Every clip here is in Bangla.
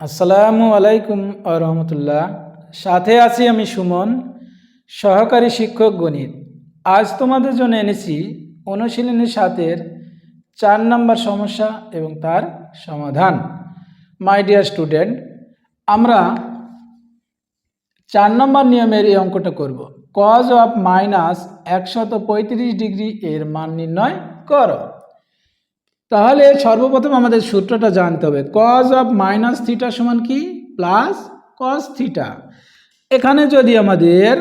আসসালামু আলাইকুম রহমতুল্লাহ। সাথে আছি আমি সুমন, সহকারী শিক্ষক গণিত। আজ তোমাদের জন্য এনেছি অনুশীলনী সাতের চার নম্বর সমস্যা এবং তার সমাধান। মাই ডিয়ার স্টুডেন্ট আমরা চার নম্বর নিয়মের এই অঙ্কটা করব। কজ অফ মাইনাস একশত পঁয়ত্রিশ ডিগ্রি এর মান নির্ণয় করো। তাহলে সর্বপ্রথম আমাদের সূত্রটা জানতে হবে। কজ অফ মাইনাস থিটা সমান কি? প্লাস কজ থিটা এখানে যদি আমাদের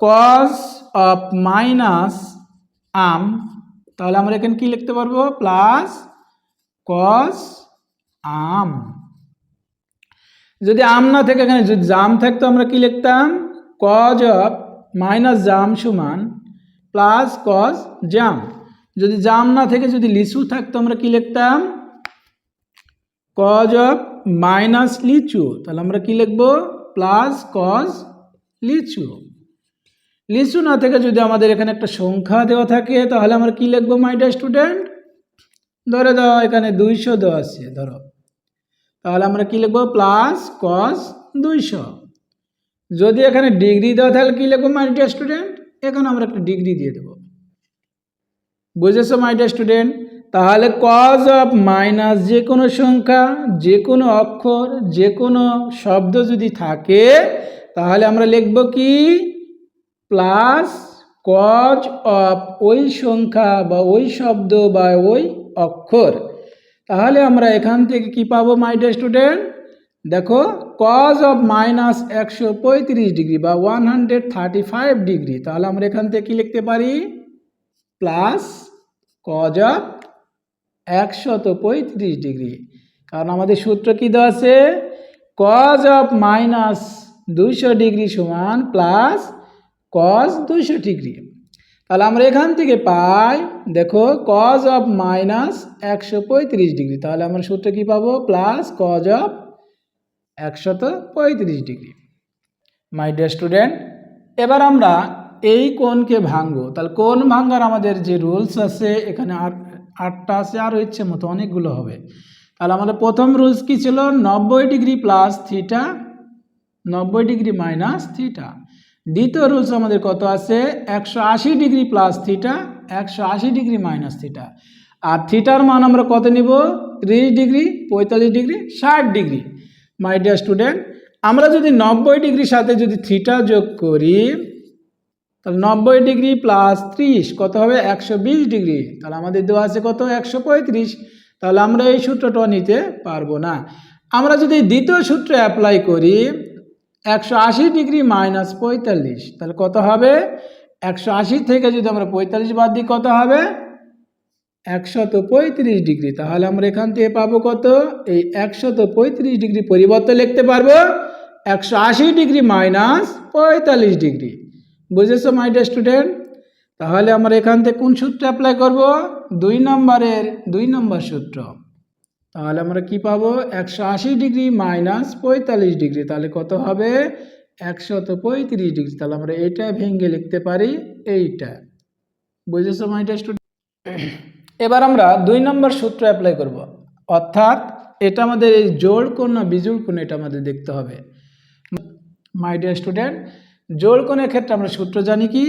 কজ অফ মাইনাস আম, তাহলে আমরা এখানে কি লিখতে পারব? প্লাস কজ আম। যদি আম না থেকে, এখানে যদি জাম থাকতো, আমরা কি লিখতাম? কজ অফ মাইনাস জাম সমান প্লাস কজ জাম। যদি জাম না থেকে, যদি লিচু থাকতো, আমরা কি লিখতাম? কজ অফ মাইনাস লিচু। তাহলে আমরা কি লিখব? প্লাস কজ লিচু। লিচু না থেকে যদি আমাদের এখানে একটা সংখ্যা দেওয়া থাকে, তাহলে আমরা কি লিখব মাইটা স্টুডেন্ট ধরে দাও, এখানে দুইশো দেওয়া আছে, ধরো। তাহলে আমরা কি লিখব? প্লাস কস দুইশো। যদি এখানে ডিগ্রি দেওয়া, তাহলে কি লিখব মাইটা স্টুডেন্ট এখানে আমরা একটা ডিগ্রি দিয়ে দেবো। বুঝেছ মাই স্টুডেন্ট তাহলে কজ অফ মাইনাস যে কোনো সংখ্যা, যে কোনো অক্ষর, যে কোনো শব্দ যদি থাকে, তাহলে আমরা লিখব কি? প্লাস কজ অফ ওই সংখ্যা বা ওই শব্দ বা ওই অক্ষর। তাহলে আমরা এখান থেকে কি পাবো মাই স্টুডেন্ট দেখো কজ অফ মাইনাস একশো পঁয়ত্রিশ ডিগ্রি বা one hundred thirty five degree তাহলে আমরা এখান থেকে কি লিখতে পারি? প্লাস কজ অফ একশত পঁয়ত্রিশ ডিগ্রি। কারণ আমাদের সূত্র কী দেওয়া আছে? কজ অফ মাইনাস দুইশো ডিগ্রি সমান প্লাস কজ দুইশো ডিগ্রি। তাহলে আমরা এখান থেকে পাই, দেখো কজ অফ মাইনাস একশো পঁয়ত্রিশ ডিগ্রি। তাহলে আমরা সূত্র কী পাবো? প্লাস কজ অফ একশত পঁয়ত্রিশ ডিগ্রি। মাই ডিয়ার স্টুডেন্ট এবার আমরা এই কোণকে ভাঙবো তাহলে কোণ ভাঙার আমাদের যে রুলস আছে, এখানে আট আটটা আছে আরও ইচ্ছে মতো অনেকগুলো হবে। তাহলে আমাদের প্রথম রুলস কি ছিল? নব্বই ডিগ্রি প্লাস থিটা, নব্বই ডিগ্রি মাইনাস থিটা। দ্বিতীয় রুলস আমাদের কত আছে? একশো আশি ডিগ্রি প্লাস থিটা, একশো আশি ডিগ্রি মাইনাস থিটা। আর থিটার মান আমরা কত নিব? ত্রিশ ডিগ্রি, পঁয়তাল্লিশ ডিগ্রি, ষাট ডিগ্রি। মাই ডিয়ার স্টুডেন্ট আমরা যদি নব্বই ডিগ্রির সাথে যদি থিটা যোগ করি তাহলে নব্বই ডিগ্রি প্লাস ত্রিশ, কত হবে? একশো বিশ ডিগ্রি। তাহলে আমাদের দেওয়া আছে কত? একশো পঁয়ত্রিশ। তাহলে আমরা এই সূত্রটা নিতে পারব না। আমরা যদি দ্বিতীয় সূত্র অ্যাপ্লাই করি, একশো আশি ডিগ্রি মাইনাস পঁয়তাল্লিশ, তাহলে কত হবে? একশো আশি থেকে যদি আমরা পঁয়তাল্লিশ বাদ দিই, কত হবে? একশত পঁয়ত্রিশ ডিগ্রি। তাহলে আমরা এখান থেকে পাবো কত? এই একশত পঁয়ত্রিশ ডিগ্রি পরিবর্তে লিখতে পারব। একশো আশি ডিগ্রি মাইনাস পঁয়তাল্লিশ ডিগ্রি। বুঝেছ মাই স্টুডেন্ট তাহলে আমরা এখান থেকে কোন সূত্র অ্যাপ্লাই করব? দুই নম্বরের, দুই নম্বর সূত্র। তাহলে আমরা কি পাবো? একশো আশি ডিগ্রি মাইনাস পঁয়তাল্লিশ ডিগ্রি তাহলে কত হবে? একশত পঁয়ত্রিশ ডিগ্রি তাহলে আমরা এইটা ভেঙে লিখতে পারি, এইটা। বুঝেছ মাই ডিয়ার স্টুডেন্ট এবার আমরা দুই নম্বর সূত্র অ্যাপ্লাই করব। অর্থাৎ এটা আমাদের এই জোড় কোন না বিজুড় কোণ এটা আমাদের দেখতে হবে। মাই ডিয়ার স্টুডেন্ট জোড় কোণের ক্ষেত্রে আমরা সূত্র জানি কি?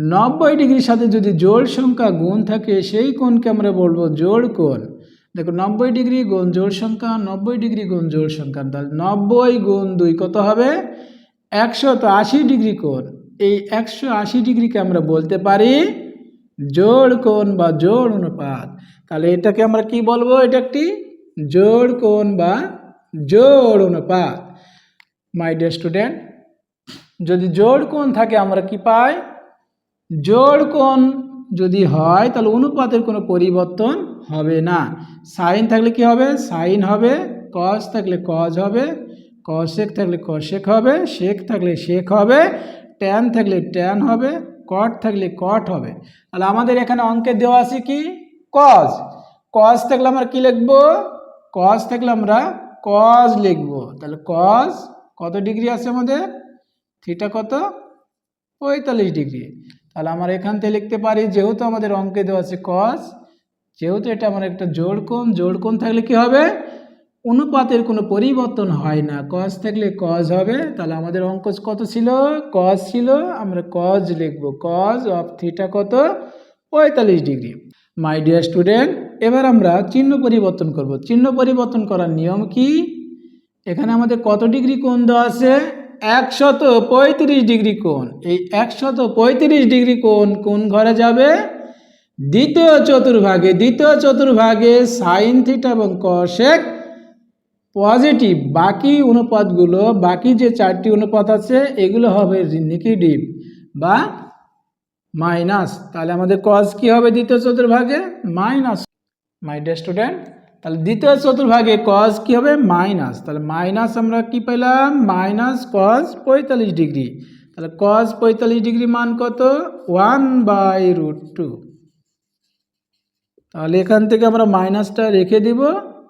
নব্বই ডিগ্রির সাথে যদি জোড় সংখ্যা গুণ থাকে, সেই কোণকে আমরা বলব জোড় কোণ। দেখো, নব্বই ডিগ্রি গুণ জোড় সংখ্যা, নব্বই ডিগ্রি গুণ জোড় সংখ্যা, তাহলে নব্বই গুণ দুই কত হবে? একশো তো আশি ডিগ্রি কোণ। এই একশো আশি ডিগ্রিকে আমরা বলতে পারি জোড় কোণ বা জোড় অনুপাত। তাহলে এটাকে আমরা কি বলব? এটা একটি জোড় কোণ বা জোড় অনুপাত। মাই ডিয়ার স্টুডেন্ট যদি জোড় কোণ থাকে, আমরা কি পাই? জোড় কোণ যদি হয়, তাহলে অনুপাতের কোনো পরিবর্তন হবে না। সাইন থাকলে কি হবে? সাইন হবে। কস থাকলে কজ হবে। কশেক থাকলে কশেক হবে। শেক থাকলে শেক হবে। ট্যান থাকলে ট্যান হবে। কট থাকলে কট হবে। তাহলে আমাদের এখানে অঙ্কে দেওয়া আছে কি? কজ কজ থাকলে আমরা কি লিখব? কজ থাকলে আমরা কজ লিখব। তাহলে কজ কত ডিগ্রি আছে আমাদের? থিটা কত? পঁয়তাল্লিশ ডিগ্রি তাহলে আমরা এখান থেকে লিখতে পারি, যেহেতু আমাদের অঙ্কে দেওয়া আছে কস যেহেতু এটা আমার একটা জোড় কোণ জোড় কোণ থাকলে কি হবে? অনুপাতের কোনো পরিবর্তন হয় না। কস থাকলে কজ হবে। তাহলে আমাদের অঙ্ক কত ছিল? কজ ছিল। আমরা কজ লিখব। কজ অফ থিটা কত? পঁয়তাল্লিশ ডিগ্রি মাই ডিয়ার স্টুডেন্ট এবার আমরা চিহ্ন পরিবর্তন করব। চিহ্ন পরিবর্তন করার নিয়ম কি? এখানে আমাদের কত ডিগ্রি কোণ দেওয়া আছে? একশত পঁয়ত্রিশ ডিগ্রি কোণ। এই একশত পঁয়ত্রিশ ডিগ্রি কোণ কোন ঘরে যাবে? দ্বিতীয় চতুর্ভাগে। দ্বিতীয় চতুর্ভাগে সাইন থিটা এবং কশেক পজিটিভ। বাকি অনুপাতগুলো, বাকি যে চারটি অনুপাত আছে, এগুলো হবে নেগেটিভ বা মাইনাস। তাহলে আমাদের কজ কি হবে দ্বিতীয় চতুর্ভাগে? মাইনাস। মাই ডিয়ার স্টুডেন্ট তাহলে দ্বিতীয় চতুর্ভাগে কজ কি হবে? মাইনাস তাহলে মাইনাস আমরা কি পেলাম? মাইনাস কজ পঁয়তাল্লিশ ডিগ্রি। তাহলে কজ পঁয়তাল্লিশ ডিগ্রি মান কত? ওয়ান বাই রুট টু তাহলে এখান থেকে আমরা মাইনাসটা রেখে দিব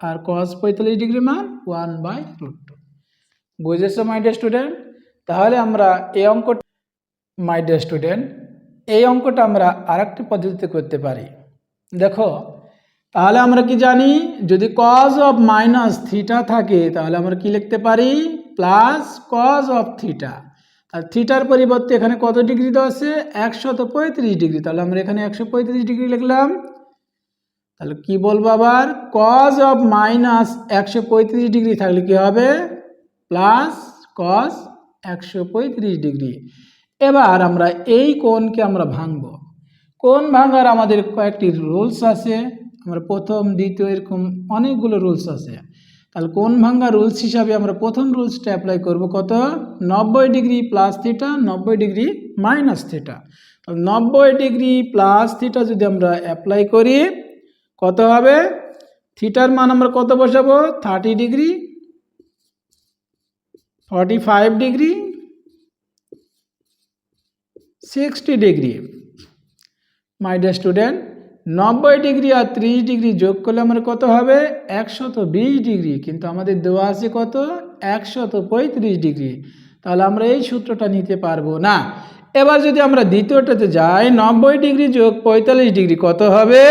আর কস পঁয়তাল্লিশ ডিগ্রি মান ওয়ান বাই রুট টু বুঝেছ মাই ডিয়ার স্টুডেন্ট তাহলে আমরা এই অঙ্ক মাই ডিয়ার স্টুডেন্ট এই অঙ্কটা আমরা আরেকটি পদ্ধতিতে করতে পারি। দেখো তাহলে আমরা কি জানি? যদি কজ অফ মাইনাস থিটা থাকে, তাহলে আমরা কি লিখতে পারি? প্লাস কজ অফ থিটা আর থিটার পরিবর্তে এখানে কত ডিগ্রি দেওয়া আছে? একশত পঁয়ত্রিশ ডিগ্রি। তাহলে আমরা এখানে একশো পঁয়ত্রিশ ডিগ্রি লিখলাম। তাহলে কি বলব আবার? কজ অফ মাইনাস একশো পঁয়ত্রিশ ডিগ্রি থাকলে কি হবে? প্লাস কজ একশো পঁয়ত্রিশ ডিগ্রি। এবার আমরা এই কোণকে আমরা ভাঙব। কোণ ভাঙার আমাদের কয়েকটি রুলস আছে। আমরা প্রথম, দ্বিতীয় এরকম অনেকগুলো রুলস আছে। তাহলে কোন ভাঙ্গা রুলস হিসাবে আমরা প্রথম রুলসটা অ্যাপ্লাই করব কত? নব্বই ডিগ্রি প্লাস থিটা নব্বই ডিগ্রি মাইনাস থিটা নব্বই ডিগ্রি প্লাস থিটা যদি আমরা অ্যাপ্লাই করি, কত হবে? থিটার মান আমরা কত বসাবো? Thirty degree forty five degree sixty degree. My dear student নব্বই ডিগ্রি আর ত্রিশ ডিগ্রি যোগ করলে আমার কত হবে? একশত বিশ ডিগ্রি। কিন্তু আমাদের দেওয়া আছে কত? একশত পঁয়ত্রিশ ডিগ্রি। তাহলে আমরা এই সূত্রটা নিতে পারব না। এবার যদি আমরা দ্বিতীয়টাতে যাই, নব্বই ডিগ্রি যোগ পঁয়তাল্লিশ ডিগ্রি কত হবে?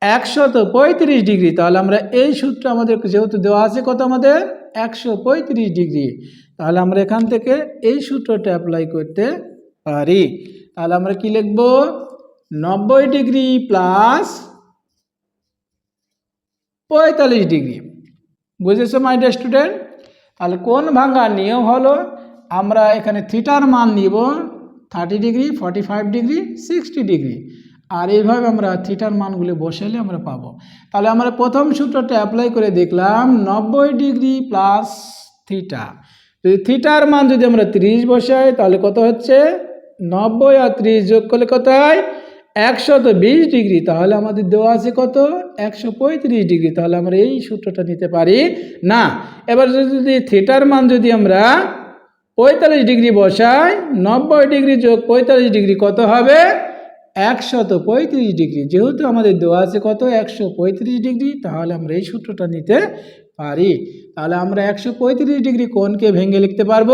একশত পঁয়ত্রিশ ডিগ্রি। তাহলে আমরা এই সূত্র আমাদের যেহেতু দেওয়া আছে কত আমাদের? একশো পঁয়ত্রিশ ডিগ্রি। তাহলে আমরা এখান থেকে এই সূত্রটা অ্যাপ্লাই করতে পারি। তাহলে আমরা কি লিখব? নব্বই ডিগ্রি প্লাস পঁয়তাল্লিশ ডিগ্রি। বুঝেছ মাই ডিয়ার স্টুডেন্ট তাহলে কোন ভাঙার নিয়ম হলো, আমরা এখানে থিটার মান নিব thirty degree forty five degree sixty degree. আর এইভাবে আমরা থিটার মানগুলো বসাইলে আমরা পাবো। তাহলে আমরা প্রথম সূত্রটা অ্যাপ্লাই করে দেখলাম, নব্বই ডিগ্রি প্লাস থিটা যদি থিটার মান যদি আমরা ত্রিশ বসাই, তাহলে কত হচ্ছে? নব্বই আর ত্রিশ যোগ করলে কত হয়? একশত বিশ ডিগ্রি, তাহলে আমাদের দেওয়া আছে কত? একশো পঁয়ত্রিশ ডিগ্রি, তাহলে আমরা এই সূত্রটা নিতে পারি। না, এবার যদি থিটার মান যদি আমরা পঁয়তাল্লিশ ডিগ্রি বসাই, নব্বই ডিগ্রি যোগ পঁয়তাল্লিশ ডিগ্রি কত হবে? একশত পঁয়ত্রিশ ডিগ্রি, যেহেতু আমাদের দেওয়া আছে কত? একশো পঁয়ত্রিশ ডিগ্রি, তাহলে আমরা এই সূত্রটা নিতে পারি। তাহলে আমরা একশো পঁয়ত্রিশ ডিগ্রি কোণকে ভেঙে লিখতে পারব?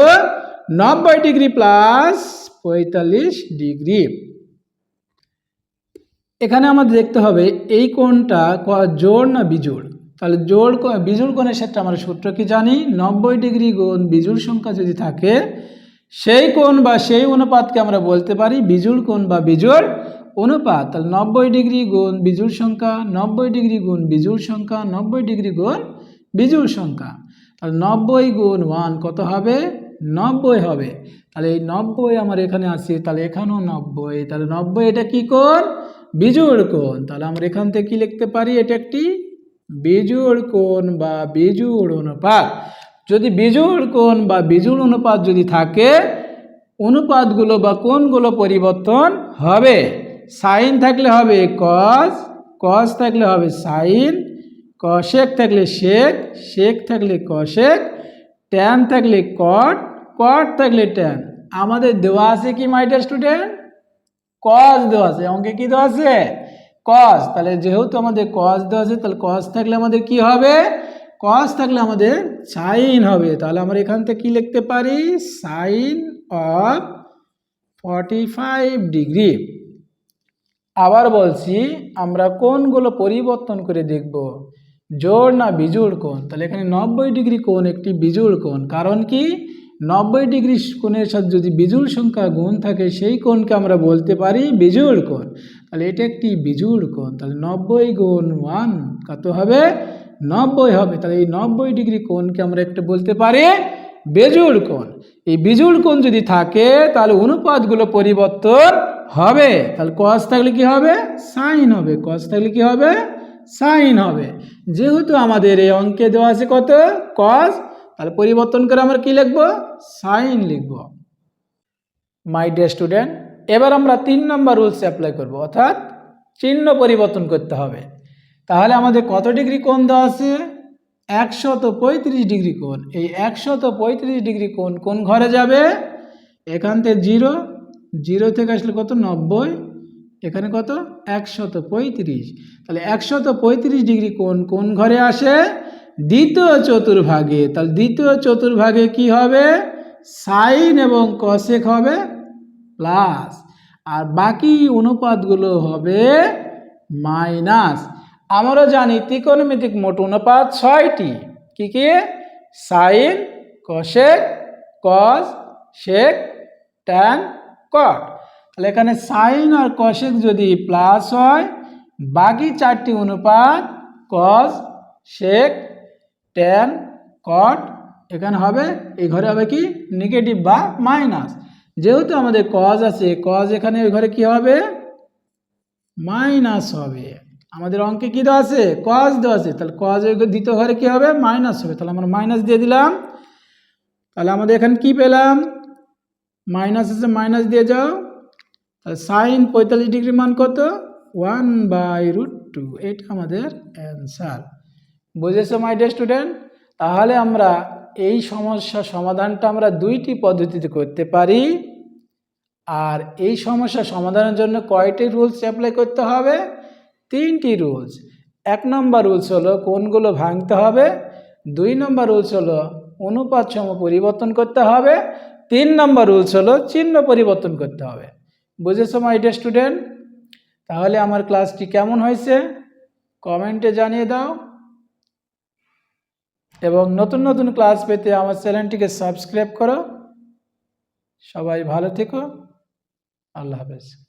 নব্বই ডিগ্রি প্লাস পঁয়তাল্লিশ ডিগ্রি। এখানে আমাদের দেখতে হবে এই কোণটা জোড় না বিজোড়? তাহলে জোড় বিজোড় কোণের ক্ষেত্রে আমরা সূত্র কি জানি? নব্বই ডিগ্রি কোণ বিজোড় সংখ্যা যদি থাকে, সেই কোণ বা সেই অনুপাতকে আমরা বলতে পারি বিজোড় কোণ বা বিজোড় অনুপাত। তাহলে নব্বই ডিগ্রি গুণ বিজোড় সংখ্যা, নব্বই ডিগ্রি গুণ বিজোড় সংখ্যা, নব্বই ডিগ্রি গুণ বিজোড় সংখ্যা। তাহলে নব্বই গুণ ওয়ান কত হবে? নব্বই হবে। তাহলে এই নব্বই আমার এখানে আছে, তাহলে এখানেও নব্বই। তাহলে নব্বই এটা কি কোণ? বিজোড় কোণ তাহলে আমরা এখান থেকে কি লিখতে পারি? এটা একটি বিজোড় কোণ বা বিজোড় অনুপাত। যদি বিজোড় কোণ বা বিজোড় অনুপাত যদি থাকে, অনুপাতগুলো বা কোণগুলো পরিবর্তন হবে। সাইন থাকলে হবে কস কস থাকলে হবে সাইন কশেক থাকলে শেক শেক থাকলে কশেক ট্যান থাকলে কট কট থাকলে ট্যান আমাদের দেওয়া আছে কি মাইটার স্টুডেন্ট কস দেওয়া আছে, অঙ্কে কি দেওয়া আছে? কস তাহলে যেহেতু আমাদের কস দেওয়া আছে, তাহলে কস থাকলে আমাদের কি হবে? কস থাকলে আমাদের সাইন হবে, তাহলে আমরা এখান থেকে কি লিখতে পারি? Sine of forty five degree আবার বলছি, আমরা কোনগুলো পরিবর্তন করে দেখব। জোড় না বিজোড় কোণ? তাহলে এখানে নব্বই ডিগ্রি কোণ, একটি বিজোড় কোণ। কারণ কি? নব্বই ডিগ্রি কোণের সাথে যদি বিজুড় সংখ্যা গুণ থাকে, সেই কোণকে আমরা বলতে পারি বিজুড় কোণ। তাহলে এটা একটি বিজুড় কোণ। তাহলে নব্বই গুণ ওয়ান কত হবে? নব্বই হবে। তাহলে এই নব্বই ডিগ্রি কোণকে আমরা একটা বলতে পারি বেজুড় কোণ। এই বিজুড় কোণ যদি থাকে, তাহলে অনুপাতগুলো পরিবর্তন হবে। তাহলে কস থাকলে কি হবে? সাইন হবে। কস থাকলে কি হবে? সাইন হবে। যেহেতু আমাদের এই অঙ্কে দেওয়া আছে কত? কস তাহলে পরিবর্তন করে আমরা কি লিখব? সাইন লিখব। মাই ডে স্টুডেন্ট এবার আমরা তিন নম্বর রুলস অ্যাপ্লাই করব, অর্থাৎ চিহ্ন পরিবর্তন করতে হবে। তাহলে আমাদের কত ডিগ্রি কোণ দেওয়া আছে? একশত পঁয়ত্রিশ ডিগ্রি কোণ। এই একশত পঁয়ত্রিশ ডিগ্রি কোণ কোন ঘরে যাবে? এখান থেকে জিরো জিরো থেকে আসলে কত? নব্বই। এখানে কত? একশত পঁয়ত্রিশ। তাহলে একশত পঁয়ত্রিশ ডিগ্রি কোণ কোন ঘরে আসে? দ্বিতীয় চতুর্ভাগে, তাহলে দ্বিতীয় চতুর্ভাগে কি হবে? সাইন এবং কসেক হবে প্লাস আর বাকি অনুপাতগুলো হবে মাইনাস আমরা জানি ত্রিকোণমিতিক মোট অনুপাত ছয়টি। কি কি? Sine cosec cosec tan cot তাহলে এখানে সাইন আর কশেক যদি প্লাস হয়, বাকি চারটি অনুপাত কস শেক ট্যান কট এখানে হবে, এই ঘরে হবে কি? নেগেটিভ বা মাইনাস যেহেতু আমাদের কজ আছে কজ এখানে ওই ঘরে কি হবে? মাইনাস হবে। আমাদের অঙ্কে কি দেওয়া আছে? কজ দেওয়া আছে। তাহলে কজ ওই দ্বিতীয় ঘরে কি হবে? মাইনাস হবে। তাহলে আমরা মাইনাস দিয়ে দিলাম। তাহলে আমাদের এখানে কি পেলাম? মাইনাস আছে মাইনাস দিয়ে যাও। তাহলে সাইন পঁয়তাল্লিশ ডিগ্রি মান কত? ওয়ান বাই রুট টু এটা আমাদের অ্যান্সার বুঝেছ মাই ডে স্টুডেন্ট তাহলে আমরা এই সমস্যা সমাধানটা আমরা দুইটি পদ্ধতিতে করতে পারি। আর এই সমস্যা সমাধানের জন্য কয়টি রুলস অ্যাপ্লাই করতে হবে? তিনটি রুলস। এক নম্বর রুলস হলো কোনগুলো ভাঙতে হবে। দুই নম্বর রুলস হলো অনুপাত সম পরিবর্তন করতে হবে। তিন নম্বর রুলস হলো চিহ্ন পরিবর্তন করতে হবে। বুঝেছ মাই স্টুডেন্ট তাহলে আমার ক্লাসটি কেমন হয়েছে? কমেন্টে জানিয়ে দাও। এবং নতুন নতুন ক্লাস পেতে আমার চ্যানেলটিকে সাবস্ক্রাইব করো। সবাই ভালো থেকো। আল্লাহ হাফেজ।